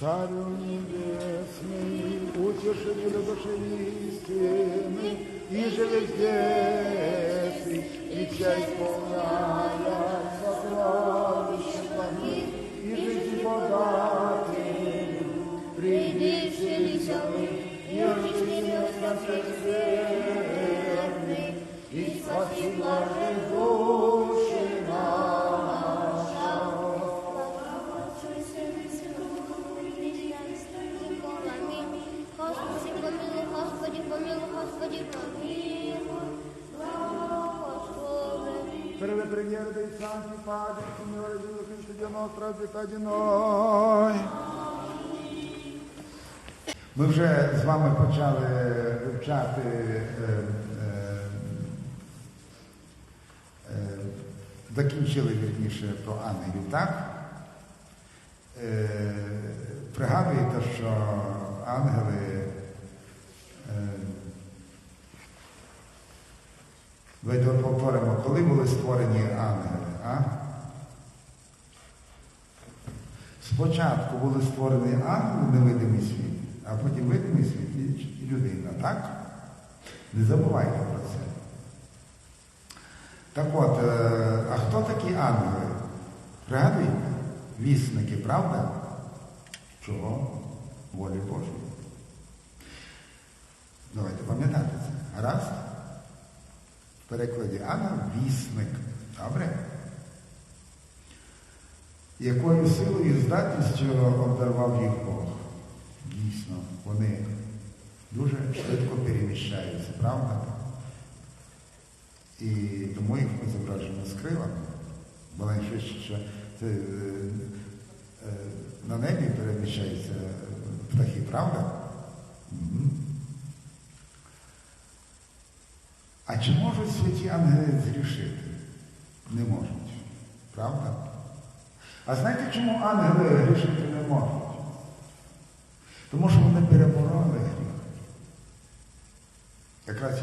Царю небесный, утешителю души истины, и же вездесный, и вся исполняя сокровища Твои, и жизнь податель, приди вселися мы, и очисти нас на верный, Preghiere dei santi padri, Signore Gesù Cristo, Dio nostro, abita di noi. Ми вже з вами почали вивчати е, е, е, закінчили вірніше про ангелів, так? Пригадуєте, що ангели Давайте повторимо, коли були створені ангели, а? Спочатку були створені ангели, невидимий світ, а потім видимий світ і- людина, так? Не забувайте про це. Так от, е, а хто такі ангели? Пригадуєте? Вісники, правда? Чого? Волі Божої. Давайте пам'ятати це. Гаразд? Перекладі ангел вісник. Добре? Якою силою і здатністю обдарував їх Бог? Дійсно, вони дуже швидко переміщаються, правда? І тому їх зображено з крилами. Бо найшвидше, це, е, е, на небі переміщаються птахи, правда? А чи можуть святі ангели зрішити? Не можуть. Правда? А знаєте, чому ангели грішити не можуть? Тому що вони перебороли гріх. Якраз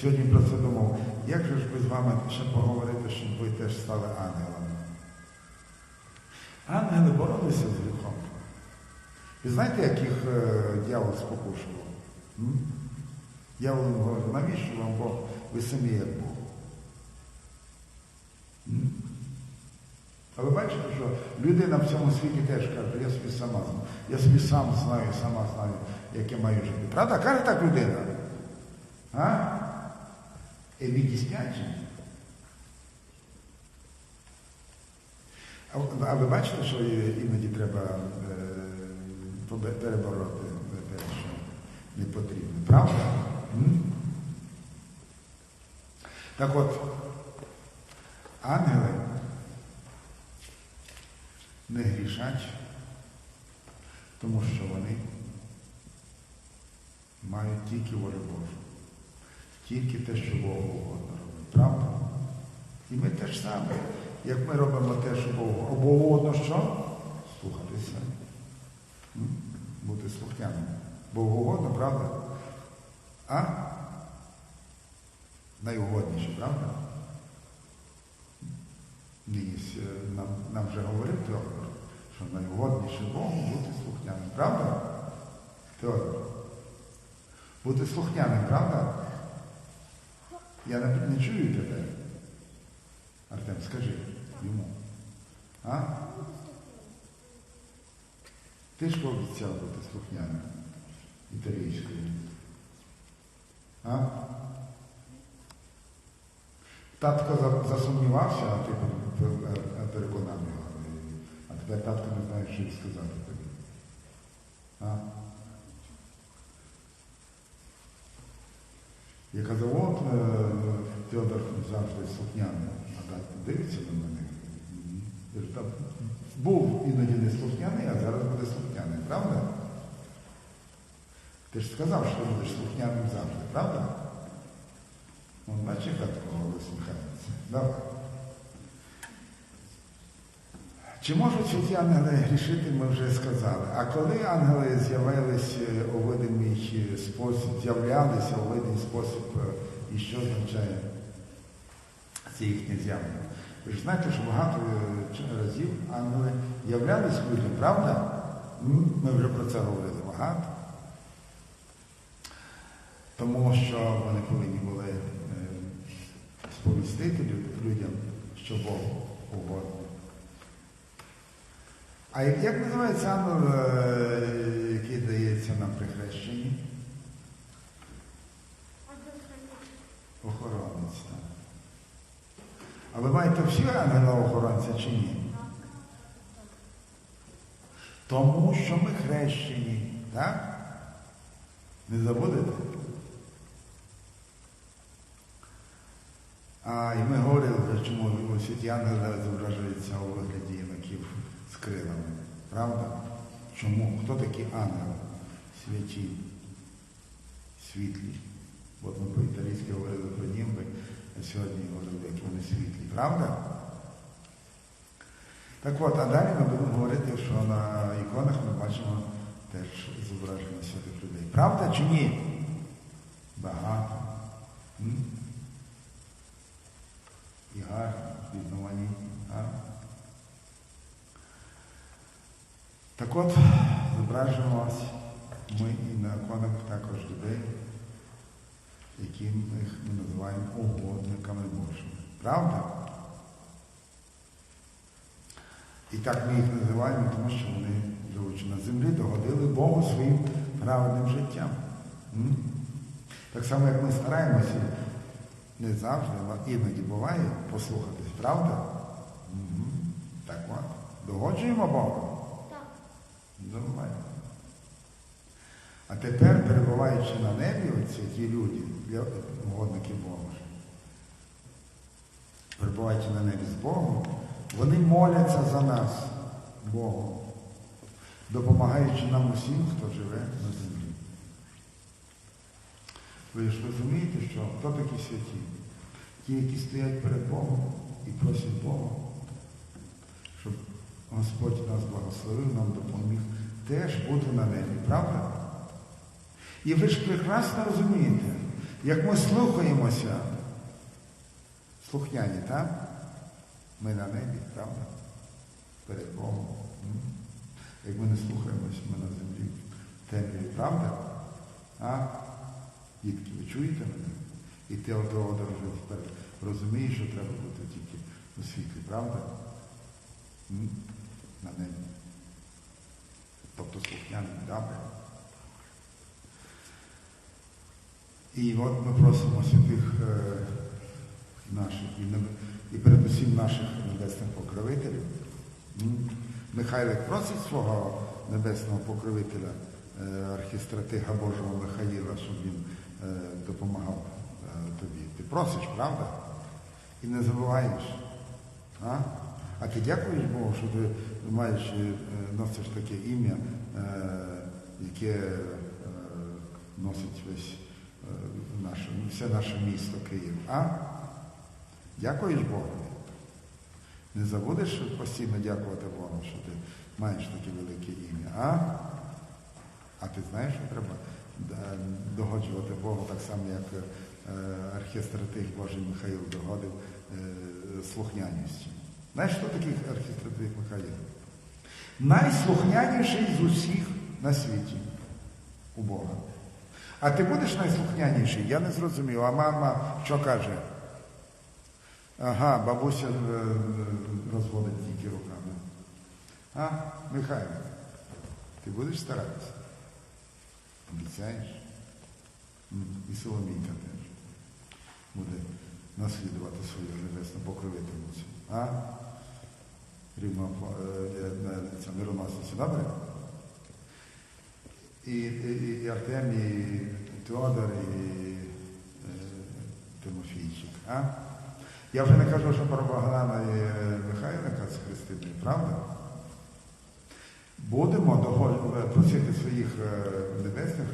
сьогодні про це думав. Як же ж би з вами ще поговорити, щоб ви теж стали ангелами? Ангели боролися з гріхом. Ви знаєте, як їх е, дьявол спокушував? Дьявол говорить, навіщо вам Бог? Ви самі як Бог. М? Але бачите, що людина в цьому світі теж каже, я собі сама знаю. Я собі сам знаю, сама знаю, як я маю жити. Правда? Каже так людина. А? І відіснячі. А, а ви бачите, що іноді треба е, перебороти те, що не потрібно. Правда? Так от, ангели не грішать, тому що вони мають тільки волю Божу, тільки те, що Богу угодно робить. Правда? І ми теж саме, як ми робимо те, що Богу угодно що? Слухатися. Бути слухняним. Богу угодно, правда? А? Найугодніше, правда? Нині е, нам, нам вже говорив Теодор, що найугодніше Богу бути слухняним. Правда? Теодор. Бути слухняним, правда? Я не чую тебе. Артем, скажи йому. А? Ти ж пообіцяв бути слухняним італійською. А? Татко засумнівався, а ти пер- пер- переконав його. А тепер татко не знає, що й сказати тобі. А? Я казав, от е, Теодор завжди слухняний, а так дивиться на мене. Був іноді не слухняний, а зараз буде слухняний, правда? Ти ж сказав, що будеш слухняним завжди, правда? Он бачиш, як усміхається. Давай. Чи можуть святі ангели грішити, ми вже сказали. А коли ангели з'явилися у видимий спосіб, з'являлися у видимий спосіб, е, і що означає це їхнє з'явлення? Ви ж знаєте, що багато е, разів ангели являлись людям, правда? Ми вже про це говорили багато. Тому що вони повинні були е, сповістити людям, що Бог угодно. А як, називається ангел, е, який дається нам при хрещенні? Охоронець. Так. А ви маєте всі ангела-охоронця чи ні? Тому що ми хрещені, так? Не забудете? А, і ми говорили чому святі ангели зображуються у вигляді юнаків з крилами. Правда? Чому? Хто такі ангели? Святі, світлі. От ми по-італійськи говорили про німби, а сьогодні говорили, які вони світлі. Правда? Так от, а далі ми будемо говорити, що на іконах ми бачимо теж зображення святих людей. Правда чи ні? Багато. М? І гарно, різноманітні. а? Так от, зображуємо ось ми і на іконах також людей, які ми називаємо угодниками Божими. Правда? І так ми їх називаємо, тому що вони, живучи на землі, догодили Богу своїм праведним життям. М? Так само, як ми стараємося, не завжди, але іноді буває послухатись, правда? Мгм. Так от. Догоджуємо Богу? Нормально. А тепер, перебуваючи на небі, оці ті люди, угодники Бога, перебуваючи на небі з Богом, вони моляться за нас, Богу, допомагаючи нам усім, хто живе на землі. Ви ж розумієте, що хто такі святі? Ті, які стоять перед Богом і просять Бога, щоб Господь нас благословив, нам допоміг теж бути на небі, правда? І ви ж прекрасно розумієте, як ми слухаємося, слухняні, так? Ми на небі, правда? Перед Богом. Як ми не слухаємося, ми на землі темряві, правда? А? Дітки, ви чуєте мене? І вже тепер розумієш, що треба бути тільки у світлі, правда? На небі. Тобто слухняним, добре. І от ми просимо святих е, наших і, передусім наших небесних покровителів. Михайлик просить свого небесного покровителя, е, архістратига Божого Михаїла, щоб він е, допомагав тобі. Ти просиш, правда? І не забуваєш. А? А ти дякуєш Богу, що ти маєш, е, носиш таке ім'я, е, яке е, носить весь наше, все наше місто Київ. А? Дякуєш Богу? Не забудеш постійно дякувати Богу, що ти маєш таке велике ім'я, а? А ти знаєш, що треба догоджувати Богу так само, як архістратиг Божий Михаїл догодив слухняністю. Знаєш, хто такий архістратиг Михаїл? Найслухняніший з усіх на світі у Бога. А ти будеш найслухняніший? Я не зрозумів. А мама що каже? Ага, бабуся е, розводить тільки руками. А, Михайло, ти будеш старатися? Обіцяєш? І Соломійка теж буде наслідувати свою небесну покровительницю. А? Рівно е, е, це мироносицю, добре? І, і, і Артем, і Теодор, і Тимофійчик. А? Я вже не кажу, що про Богдана і Михайлика з Христиною, правда? Будемо просити своїх небесних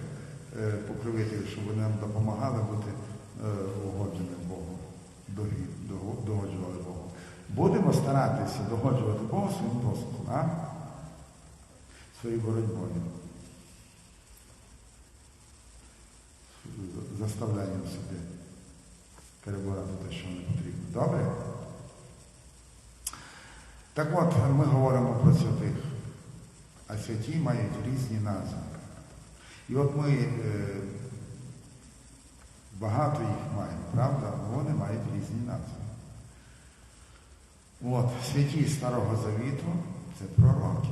покровителів, щоб вони нам допомагали бути угодженим Богу, догоджували Богу. Будемо старатися догоджувати Богу своїм послухом, а? Своєю боротьбою. З- Заставлянням себе перебирати те, що не потрібно. Добре? Так от, ми говоримо про святих. а святі мають різні назви. І от ми е, багато їх маємо, правда? Вони мають різні назви. От, святі Старого Завіту це пророки.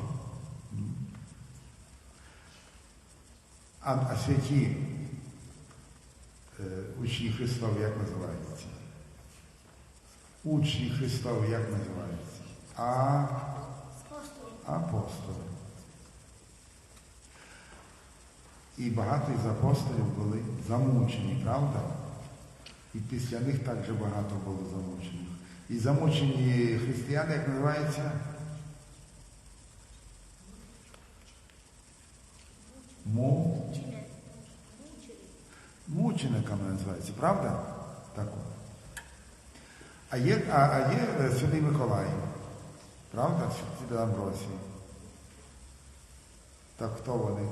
А, а святі е, учні Христові як називаються? Учні Христові як називаються? А апостоли. І багато із апостолів були замучені, правда? І після них також багато було замучених. І замучені християни, як називаються? Му. Мучениками називається, правда? Так. А є, а, а є е, Святий Миколай, правда? Святий Амбросій. Так хто вони?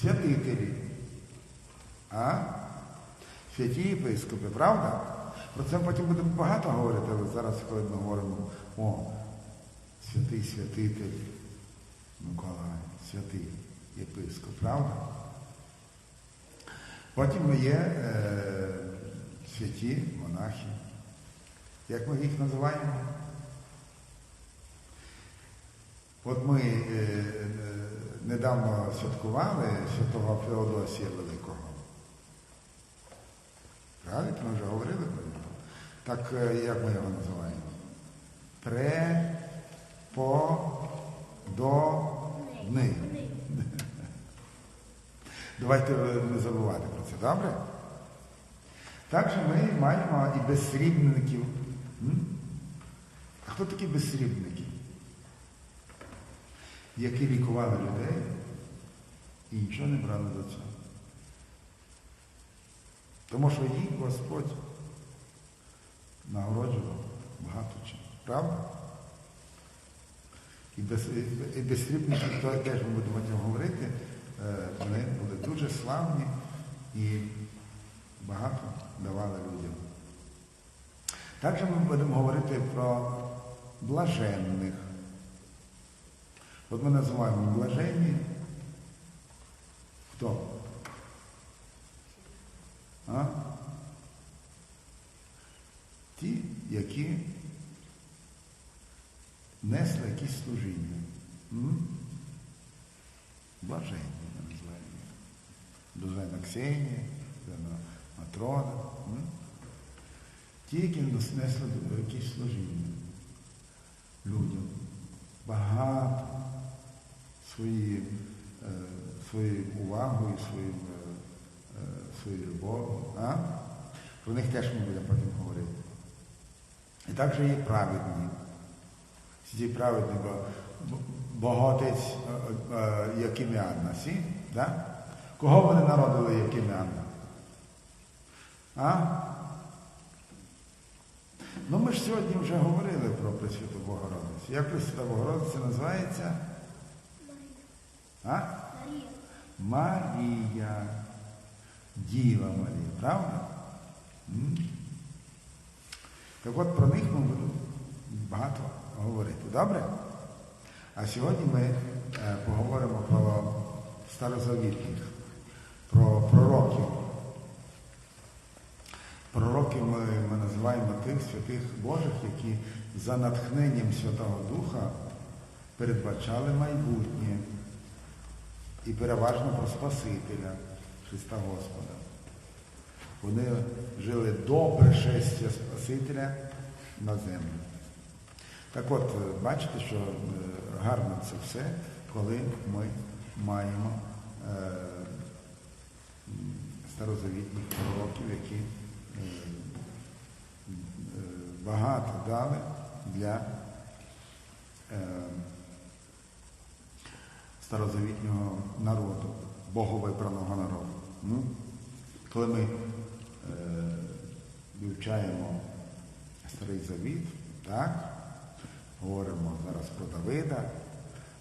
Святителі. А? Святі єпископи, правда? Про це потім будемо багато говорити, але зараз, коли ми говоримо, о, святий святитель Миколай, святий єпископ, правда? Потім є е, святі монахи. Як ми їх називаємо? От ми е, е, недавно святкували святого Феодосія Великого. Правильно, ми вже говорили. Так е, як ми його називаємо? Пре, по, до, ни. Давайте не забувати про це, добре? Також ми маємо і безсрібників. А хто такі безсрібники? Які лікували людей і нічого не брали за це. Тому що їх Господь нагороджував багато чим. Правда? І без, і безсрібники, то теж ми будемо говорити, е, вони були дуже славні і багато давали людям. Також ми будемо говорити про блаженних. От ми називаємо блаженні. Хто? А? Ті, які несли якісь служіння. Блаженні називаємо. Блаженна Ксенія, блаженна Матрона. Ті, які несли якісь служіння людям. Багато свої, е, своєю увагою, своїм, е, е, своєю любов'ю. Про них теж ми будемо потім говорити. І також є праведні. Ці праведні, бо бо- богатець е, е, Якиміанна, сі? Да? Кого вони народили Якиміанна? А? Ну ми ж сьогодні вже говорили про Пресвяту Богородицю. Як Пресвята Богородиця називається? А? Марія. Діва Марія, правда? М? Так от про них ми будемо багато говорити. Добре? А сьогодні ми е, поговоримо про старозавітних, про пророків. Пророків ми, ми називаємо тих святих Божих, які за натхненням Святого Духа передбачали майбутнє і переважно про Спасителя Христа Господа. Вони жили до пришестя Спасителя на землю. Так от, е, бачите, що е, гарно це все, коли ми маємо е, старозавітніх пророків, які е, багато дали для старозавітнього народу, боговибраного народу. Ну, коли ми вивчаємо Старий Завіт, так, говоримо зараз про Давида,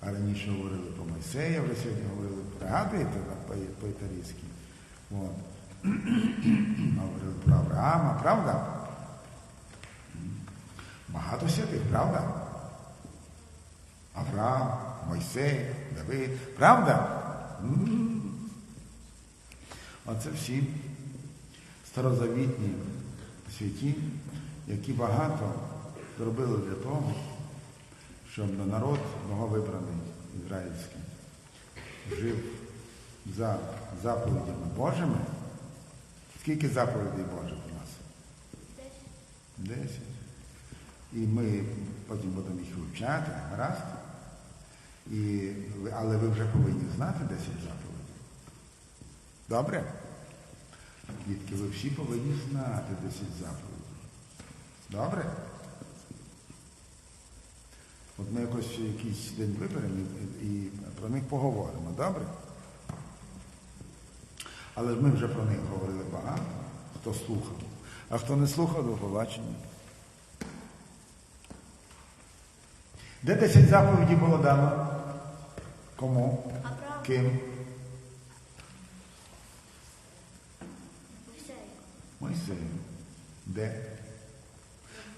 а раніше говорили про Мойсея, вже сьогодні говорили, пригадуєте по- по-італійськи? Говорили про Авраама, правда? Багато святих, правда? Авраам, Мойсей, Давид. Правда? Оце всі старозавітні святі, які багато зробили для того, щоб народ боговибраний ізраїльський жив за заповідями Божими. Скільки заповідей Божих у нас? Десять. І ми потім будемо їх вивчати, гаразд. І, але ви вже повинні знати 10 заповідей. Добре? Дітки, ви всі повинні знати 10 заповідей. Добре? От ми якось якийсь день виберемо і, і про них поговоримо, добре? Але ми вже про них говорили багато, хто слухав. А хто не слухав, до побачення. Де 10 заповідей було дано? Кому? Ким? Мойсею. Де?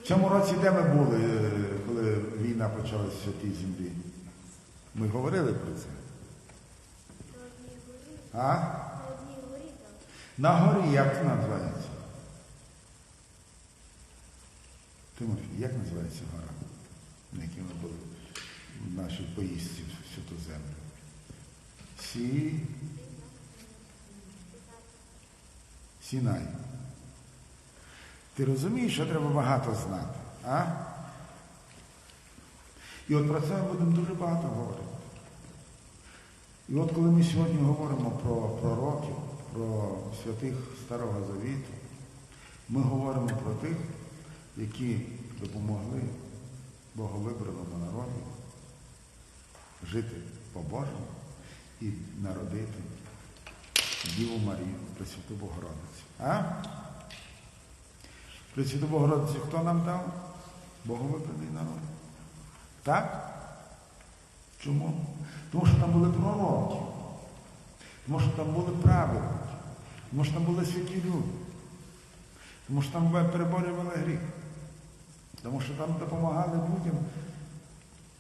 В цьому році де ми були, е, коли війна почалася в святій землі? Ми говорили про це. А? На горі як називається? Тимофій, як називається гора, на якій ми були в нашій поїздці в святу землю? Сі... Сінай. Ти розумієш, що треба багато знати, а? І от про це ми будемо дуже багато говорити. І от коли ми сьогодні говоримо про пророків, про святих Старого Завіту, ми говоримо про тих, які допомогли Боговибраному народу жити по-божому і народити Діву Марію, Пресвяту Богородицю. А? Пресвяту Богородицю хто нам дав? Боговибраний народ. Так? Чому? Тому що там були пророки, тому що там були праведники, тому що там були святі люди, тому що там переборювали гріх, тому що там допомагали людям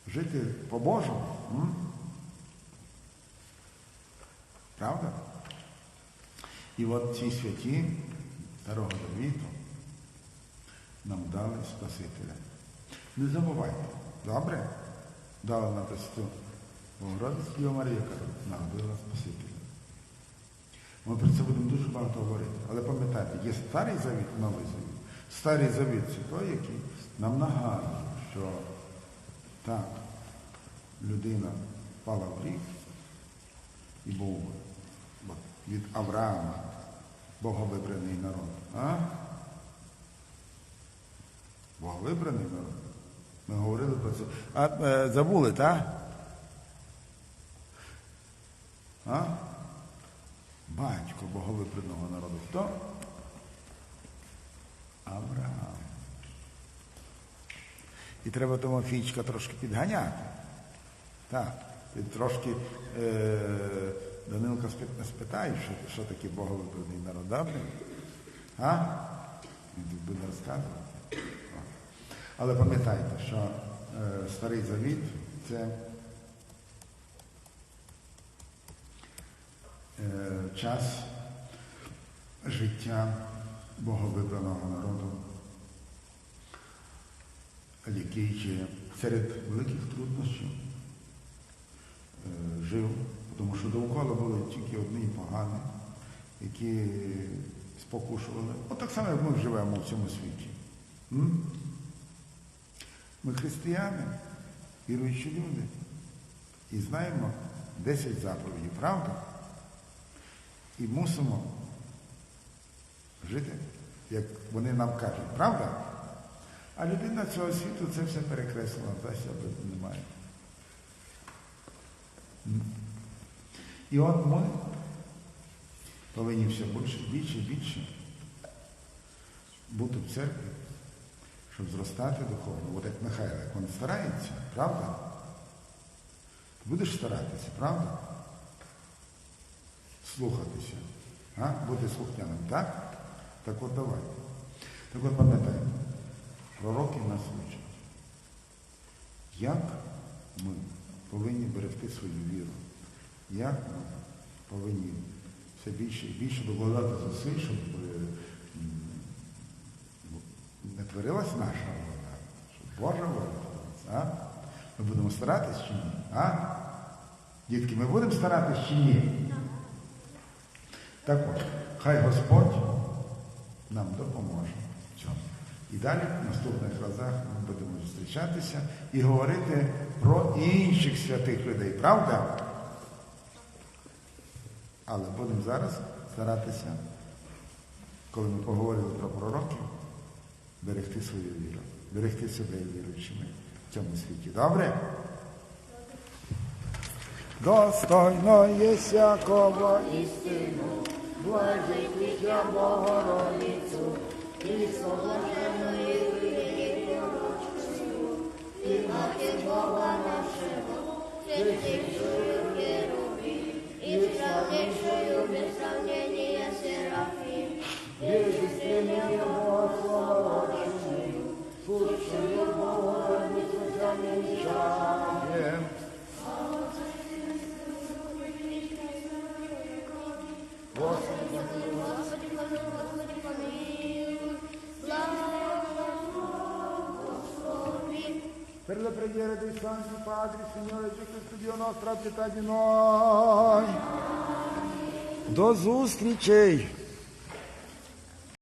жити по-божому. Правда? І от ці святі Старого Завіту нам дали Спасителя. Не забувайте, добре? Дала нам Христу Богородицю Діва Марія, яка народила Спасителя. Ми про це будемо дуже багато говорити. Але пам'ятайте, є старий завіт новий завіт. Старий завіт це той, який нам нагадує, що так, людина впала в гріх і був від Авраама боговибраний народ. А? Боговибраний народ. Ми говорили про це. А е, забули, так? А? Батько боговибраного народу. Хто? Авраам. І треба Тимофійчика трошки підганяти. Так. Ти трошки е, Данилка спитає, що, що таке боговибраний народ. Він тут буде розказувати. Але пам'ятайте, що е, Старий Завіт це е, час життя боговибраного народу, який серед великих труднощів е, жив, тому що довкола були тільки одні погані, які спокушували. От так само, як ми живемо в цьому світі. М? Ми християни, віруючі люди. І знаємо 10 заповідей, правда? І мусимо жити, як вони нам кажуть, правда? А людина цього світу це все перекреслила, за себе немає. І от ми повинні все більше, більше, більше бути в церкві, щоб зростати духовно. От як Михайло, як він старається, правда? Будеш старатися, правда? Слухатися, а? бути слухняним, так? Так от давай. Так от пам'ятайте, пророки нас учать. Як ми повинні берегти свою віру. Як ми повинні все більше і більше докладати зусиль, щоб е, творилась наша воля, щоб Божа воля творилась. А? Ми будемо старатись чи ні? А? Дітки, ми будемо старатись чи ні? Так от, хай Господь нам допоможе в цьому. І далі в наступних разах ми будемо зустрічатися і говорити про інших святих людей, правда? Але будемо зараз старатися, коли ми поговорили про пророків, берегти свою віру, берегти себе віруючими в цьому світі. Добре? Достойно є всякого істину, благодійня Богородицю, і И preghiera dei Santi Padri, Signore Gesù Cristo, Dio nostro, ha pietà di noi. Dosus cricei.